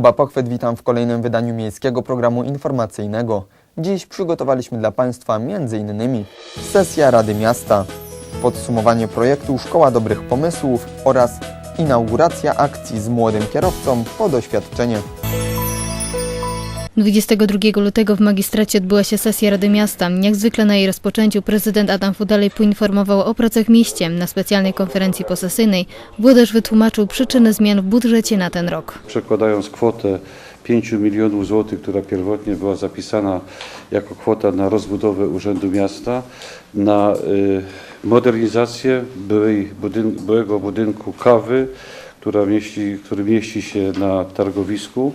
Kuba Pochwyt, witam w kolejnym wydaniu miejskiego programu informacyjnego. Dziś przygotowaliśmy dla Państwa m.in. sesja Rady Miasta, podsumowanie projektu Szkoła Dobrych Pomysłów oraz inauguracja akcji z młodym kierowcą po doświadczenie. 22 lutego w magistracie odbyła się sesja Rady Miasta. Jak zwykle na jej rozpoczęciu prezydent Adam Fudalej poinformował o pracach w mieście. Na specjalnej konferencji posesyjnej włodarz wytłumaczył przyczyny zmian w budżecie na ten rok. przekładając kwotę 5 milionów złotych, która pierwotnie była zapisana jako kwota na rozbudowę Urzędu Miasta, na y, modernizację byłego budynku kawy, która mieści, który mieści się na targowisku,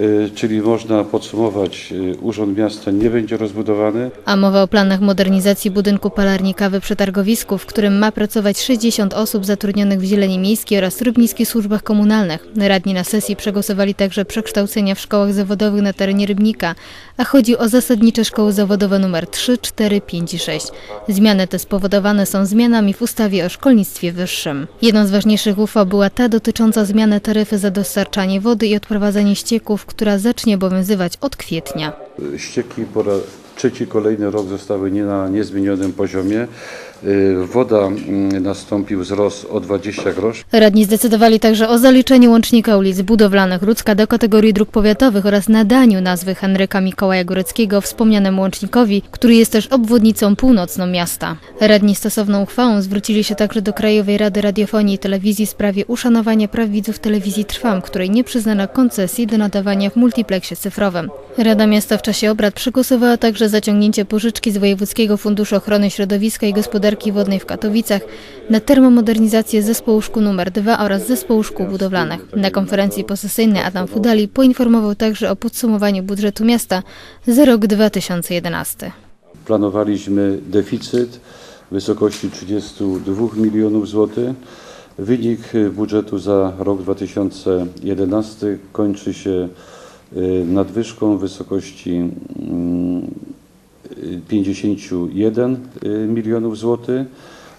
y, czyli można podsumować, y, Urząd Miasta nie będzie rozbudowany, A mowa o planach modernizacji budynku palarni kawy przy targowisku, w którym ma pracować 60 osób zatrudnionych w zieleni miejskiej oraz rybnickich służbach komunalnych. Radni na sesji przegłosowali także przekształcenia w szkołach zawodowych na terenie Rybnika, a chodzi o zasadnicze szkoły zawodowe nr 3, 4, 5 i 6. Zmiany te spowodowane są zmianami w ustawie o szkolnictwie wyższym. Jedną z ważniejszych uchwał była ta dotycząca zmiany taryfy za dostarczanie wody i odprowadzanie ścieków, która zacznie obowiązywać od kwietnia. Ścieki po raz trzeci kolejny rok zostały nie na niezmienionym poziomie. Y, Woda mm, nastąpił wzrost o 20 groszy. Radni zdecydowali także o zaliczeniu łącznika ulic budowlanych Rudzka do kategorii dróg powiatowych oraz nadaniu nazwy Henryka Mikołaja Góreckiego wspomnianemu łącznikowi, który jest też obwodnicą północną miasta. Radni stosowną uchwałą zwrócili się także do Krajowej Rady Radiofonii i Telewizji w sprawie uszanowania praw widzów telewizji Trwam, której nie przyznano koncesji do nadawania w multipleksie cyfrowym. Rada Miasta w czasie obrad przegłosowała także zaciągnięcie pożyczki z Wojewódzkiego Funduszu Ochrony Środowiska i Gospodarki Wodnej w Katowicach na termomodernizację zespołu szkół nr 2 oraz zespołu szkół budowlanych. Na konferencji posesyjnej Adam Fudali poinformował także o podsumowaniu budżetu miasta za rok 2011. Planowaliśmy deficyt w wysokości 32 milionów złotych. Wynik budżetu za rok 2011 kończy się y, nadwyżką w wysokości mm, 51 y, milionów złotych,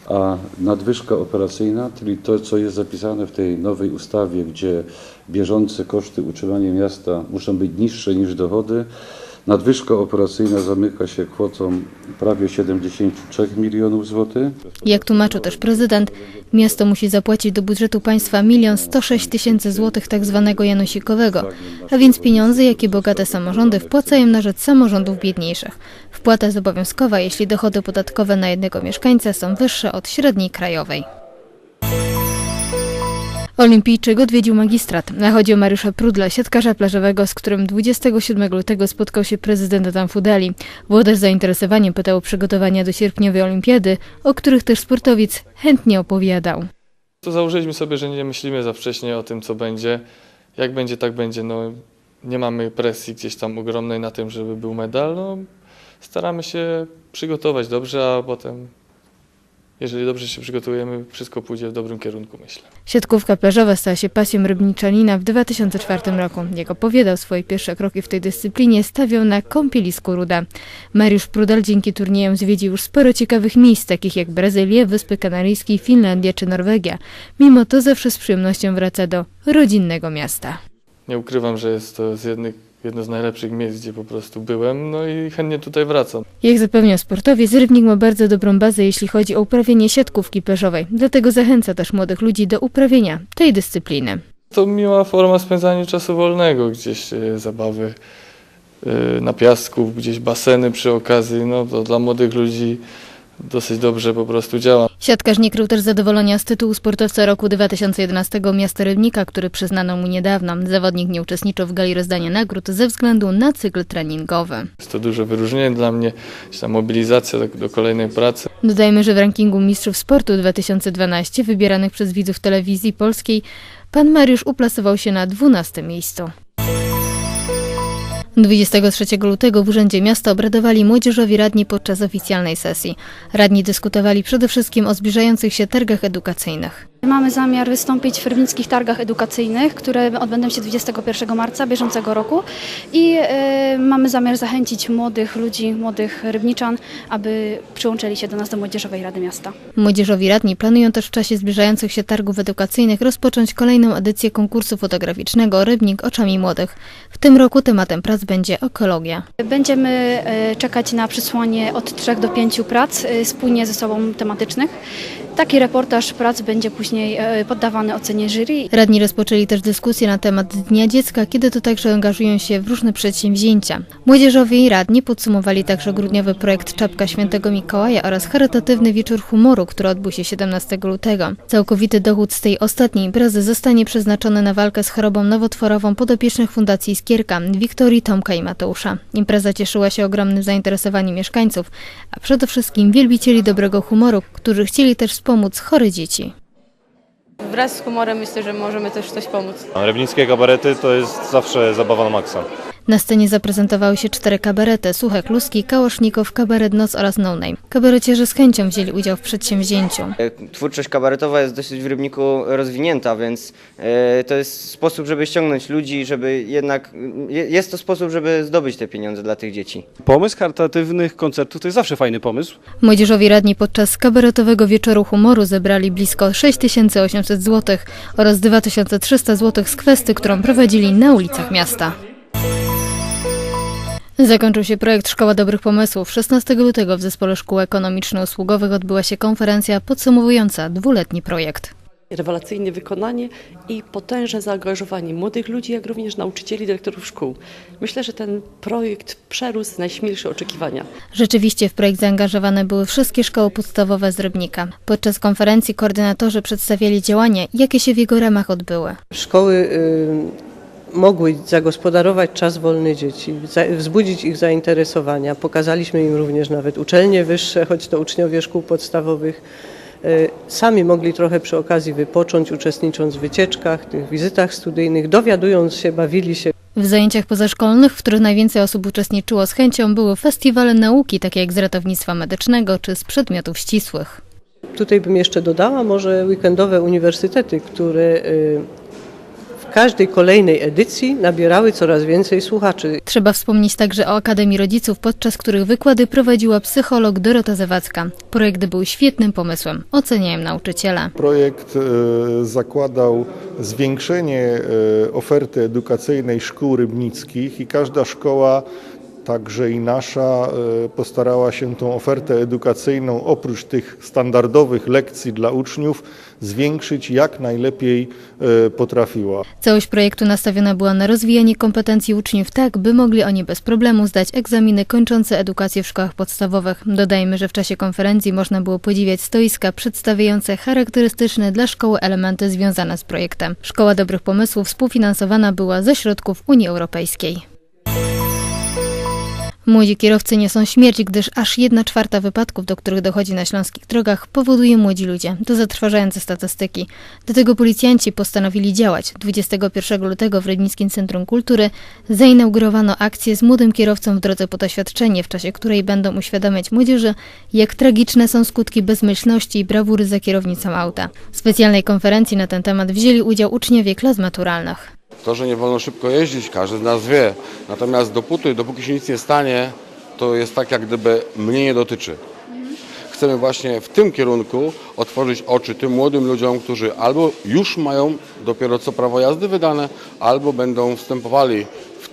a nadwyżka operacyjna, czyli to, co jest zapisane w tej nowej ustawie, gdzie bieżące koszty utrzymania miasta muszą być niższe niż dochody, nadwyżka operacyjna zamyka się kwotą prawie 73 milionów złotych. Jak tłumaczył też prezydent, miasto musi zapłacić do budżetu państwa 1 106 tysięcy złotych tak zwanego janusikowego, a więc pieniądze, jakie bogate samorządy wpłacają na rzecz samorządów biedniejszych. Wpłata jest obowiązkowa, jeśli dochody podatkowe na jednego mieszkańca są wyższe od średniej krajowej. Olimpijczyk odwiedził magistrat. Chodzi o Mariusza Prudla, siatkarza plażowego, z którym 27 lutego spotkał się prezydent Adam Fudali. Włodarz zainteresowaniem pytał o przygotowania do sierpniowej olimpiady, o których też sportowiec chętnie opowiadał. To założyliśmy sobie, że nie myślimy za wcześnie o tym, co będzie. Jak będzie, tak będzie. No, nie mamy presji gdzieś tam ogromnej na tym, żeby był medal. No, staramy się przygotować dobrze, a potem, jeżeli dobrze się przygotujemy, wszystko pójdzie w dobrym kierunku, myślę. Siatkówka plażowa stała się pasją rybniczanina w 2004 roku. Jak opowiadał, swoje pierwsze kroki w tej dyscyplinie stawiał na kąpielisku Ruda. Mariusz Prudal dzięki turniejom zwiedził już sporo ciekawych miejsc, takich jak Brazylię, Wyspy Kanaryjskie, Finlandia czy Norwegia. Mimo to zawsze z przyjemnością wraca do rodzinnego miasta. Nie ukrywam, że jest to z jednych, jedno z najlepszych miejsc, gdzie po prostu byłem, no i chętnie tutaj wracam. Jak zapewniał sportowiec, Rybnik ma bardzo dobrą bazę, jeśli chodzi o uprawianie siatkówki plażowej. Dlatego zachęca też młodych ludzi do uprawienia tej dyscypliny. To miła forma spędzania czasu wolnego, gdzieś e, zabawy e, na piasku, gdzieś baseny przy okazji, no to dla młodych ludzi dosyć dobrze po prostu działa. Siatkarz nie krył też zadowolenia z tytułu sportowca roku 2011 miasta Rybnika, który przyznano mu niedawno. Zawodnik nie uczestniczył w gali rozdania nagród ze względu na cykl treningowy. Jest to duże wyróżnienie dla mnie, ta mobilizacja do, do kolejnej pracy. Dodajmy, że w rankingu mistrzów sportu 2012 wybieranych przez widzów telewizji polskiej pan Mariusz uplasował się na 12 miejscu. 23 lutego w Urzędzie Miasta obradowali młodzieżowi radni podczas oficjalnej sesji. Radni dyskutowali przede wszystkim o zbliżających się targach edukacyjnych. Mamy zamiar wystąpić w Rybnickich Targach Edukacyjnych, które odbędą się 21 marca bieżącego roku i e, mamy zamiar zachęcić młodych ludzi, młodych rybniczan, aby przyłączyli się do nas do Młodzieżowej Rady Miasta. Młodzieżowi radni planują też w czasie zbliżających się targów edukacyjnych rozpocząć kolejną edycję konkursu fotograficznego Rybnik oczami młodych. W tym roku tematem prac będzie ekologia. Będziemy e, czekać na przysłanie od 3 do 5 prac e, spójnie ze sobą tematycznych. Taki reportaż prac będzie później e, poddawany ocenie jury. Radni rozpoczęli też dyskusję na temat Dnia Dziecka, kiedy to także angażują się w różne przedsięwzięcia. Młodzieżowie i radni podsumowali także grudniowy projekt Czapka Świętego Mikołaja oraz charytatywny wieczór humoru, który odbył się 17 lutego. Całkowity dochód z tej ostatniej imprezy zostanie przeznaczony na walkę z chorobą nowotworową podopiecznych Fundacji Skierka, Wiktorii, Tomka i Mateusza. Impreza cieszyła się ogromnym zainteresowaniem mieszkańców, a przede wszystkim wielbicieli dobrego humoru, którzy chcieli też wspomóc chore dzieci. Wraz z humorem myślę, że możemy też coś pomóc. Rybnickie kabarety to jest zawsze zabawa na maksa. Na scenie zaprezentowały się cztery kabarety: Suche Kluski, Kałasznikow, Kabaret Noc oraz No Name. Kabarecierze z chęcią wzięli udział w przedsięwzięciu. Twórczość kabaretowa jest dosyć w Rybniku rozwinięta, więc e, to jest sposób, żeby ściągnąć ludzi, żeby jednak, je- jest to sposób, żeby zdobyć te pieniądze dla tych dzieci. Pomysł charytatywnych koncertów to jest zawsze fajny pomysł. Młodzieżowi radni podczas kabaretowego wieczoru humoru zebrali blisko 6800 zł oraz 2300 zł z kwesty, którą prowadzili na ulicach miasta. Zakończył się projekt Szkoła Dobrych Pomysłów. 16 lutego w Zespole Szkół Ekonomiczno-Usługowych odbyła się konferencja podsumowująca dwuletni projekt. rewelacyjne wykonanie i potężne zaangażowanie młodych ludzi, jak również nauczycieli, dyrektorów szkół. Myślę, że ten projekt przerósł najśmielsze oczekiwania. Rzeczywiście w projekt zaangażowane były wszystkie szkoły podstawowe z Rybnika. Podczas konferencji koordynatorzy przedstawiali działania, jakie się w jego ramach odbyły. Szkoły mogły zagospodarować czas wolny dzieci, wzbudzić ich zainteresowania. Pokazaliśmy im również nawet uczelnie wyższe, choć to uczniowie szkół podstawowych. Y, Sami mogli trochę przy okazji wypocząć, uczestnicząc w wycieczkach, tych wizytach studyjnych, dowiadując się, bawili się. W zajęciach pozaszkolnych, w których najwięcej osób uczestniczyło z chęcią, były festiwale nauki, takie jak z ratownictwa medycznego czy z przedmiotów ścisłych. Tutaj bym jeszcze dodała może weekendowe uniwersytety, które y, w każdej kolejnej edycji nabierały coraz więcej słuchaczy. Trzeba wspomnieć także o Akademii Rodziców, podczas których wykłady prowadziła psycholog Dorota Zawadzka. Projekt był świetnym pomysłem, oceniają nauczyciele. Projekt e, zakładał zwiększenie e, oferty edukacyjnej szkół rybnickich i każda szkoła, także i nasza, e, postarała się tą ofertę edukacyjną oprócz tych standardowych lekcji dla uczniów zwiększyć jak najlepiej e, potrafiła. Całość projektu nastawiona była na rozwijanie kompetencji uczniów tak, by mogli oni bez problemu zdać egzaminy kończące edukację w szkołach podstawowych. Dodajmy, że w czasie konferencji można było podziwiać stoiska przedstawiające charakterystyczne dla szkoły elementy związane z projektem. Szkoła Dobrych Pomysłów współfinansowana była ze środków Unii Europejskiej. Młodzi kierowcy niosą śmierć, gdyż aż jedna czwarta wypadków, do których dochodzi na śląskich drogach, powoduje młodzi ludzie. To zatrważające statystyki. Dlatego policjanci postanowili działać. 21 lutego w Rybnickim Centrum Kultury zainaugurowano akcję z młodym kierowcą w drodze po doświadczenie, w czasie której będą uświadamiać młodzieży, jak tragiczne są skutki bezmyślności i brawury za kierownicą auta. W specjalnej konferencji na ten temat wzięli udział uczniowie klas maturalnych. To, że nie wolno szybko jeździć, każdy z nas wie. Natomiast dopóty, dopóki się nic nie stanie, to jest tak, jak gdyby mnie nie dotyczy. Chcemy właśnie w tym kierunku otworzyć oczy tym młodym ludziom, którzy albo już mają dopiero co prawo jazdy wydane, albo będą wstępowali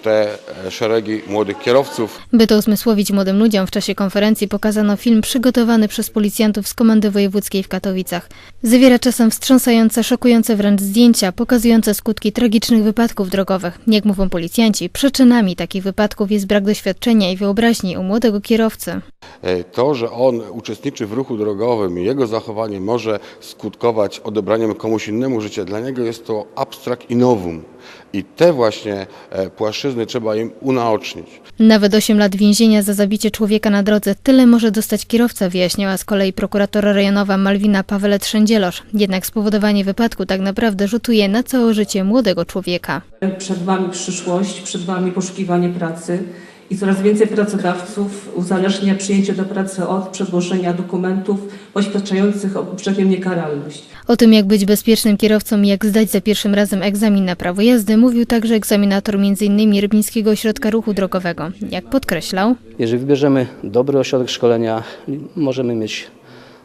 te e, szeregi młodych kierowców. By to uzmysłowić młodym ludziom, w czasie konferencji pokazano film przygotowany przez policjantów z Komendy Wojewódzkiej w Katowicach. Zawiera czasem wstrząsające, szokujące wręcz zdjęcia, pokazujące skutki tragicznych wypadków drogowych. Jak mówią policjanci, przyczynami takich wypadków jest brak doświadczenia i wyobraźni u młodego kierowcy. E, To, że on uczestniczy w ruchu drogowym i jego zachowanie może skutkować odebraniem komuś innemu życia, dla niego jest to abstrakt i nowum. I te właśnie e, płaszczyzny trzeba im unaocznić. Nawet 8 lat więzienia za zabicie człowieka na drodze tyle może dostać kierowca, wyjaśniała z kolei prokuratora rejonowa Malwina Pawelet-Szędzielosz. Jednak spowodowanie wypadku tak naprawdę rzutuje na całe życie młodego człowieka. Przed Wami przyszłość, przed Wami poszukiwanie pracy i coraz więcej pracodawców uzależnia przyjęcie do pracy od przedłożenia dokumentów poświadczających uprzednią niekaralność. O tym, jak być bezpiecznym kierowcą i jak zdać za pierwszym razem egzamin na prawo jazdy, mówił także egzaminator m.in. Rybnickiego Ośrodka Ruchu Drogowego. Jak podkreślał, Jeżeli wybierzemy dobry ośrodek szkolenia, możemy mieć,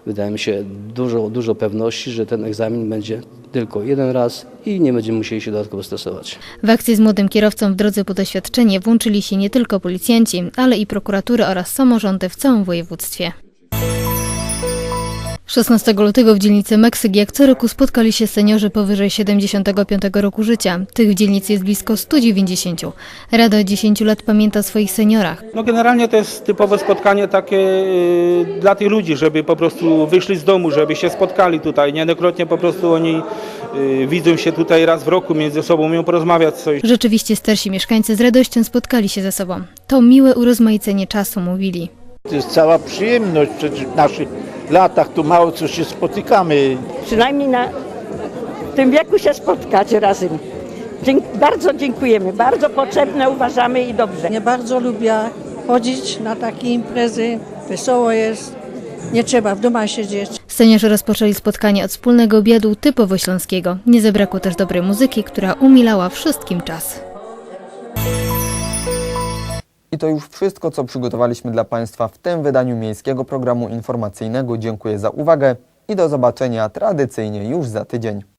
wydaje mi się, dużo, dużo pewności, że ten egzamin będzie tylko jeden raz i nie będziemy musieli się dodatkowo stresować. w akcji z młodym kierowcą w drodze po doświadczenie włączyli się nie tylko policjanci, ale i prokuratury oraz samorządy w całym województwie. 16 lutego w dzielnicy Meksyk jak co roku spotkali się seniorzy powyżej 75 roku życia. Tych w dzielnicy jest blisko 190. Rada od 10 lat pamięta o swoich seniorach. No generalnie to jest typowe spotkanie takie y, dla tych ludzi, żeby po prostu wyszli z domu, żeby się spotkali tutaj. Niejednokrotnie po prostu oni y, widzą się tutaj raz w roku między sobą, umieją porozmawiać coś. Rzeczywiście starsi mieszkańcy z radością spotkali się ze sobą. To miłe urozmaicenie czasu, mówili. To jest cała przyjemność, przecież w naszych latach tu mało co się spotykamy. Przynajmniej na tym wieku się spotkać razem. Dzięk, bardzo dziękujemy, bardzo potrzebne uważamy i dobrze. Nie bardzo lubię chodzić na takie imprezy, wesoło jest, nie trzeba w domu siedzieć. Seniorzy rozpoczęli spotkanie od wspólnego obiadu typowo śląskiego. Nie zabrakło też dobrej muzyki, która umilała wszystkim czas. I to już wszystko, co przygotowaliśmy dla Państwa w tym wydaniu Miejskiego Programu Informacyjnego. Dziękuję za uwagę i do zobaczenia tradycyjnie już za tydzień.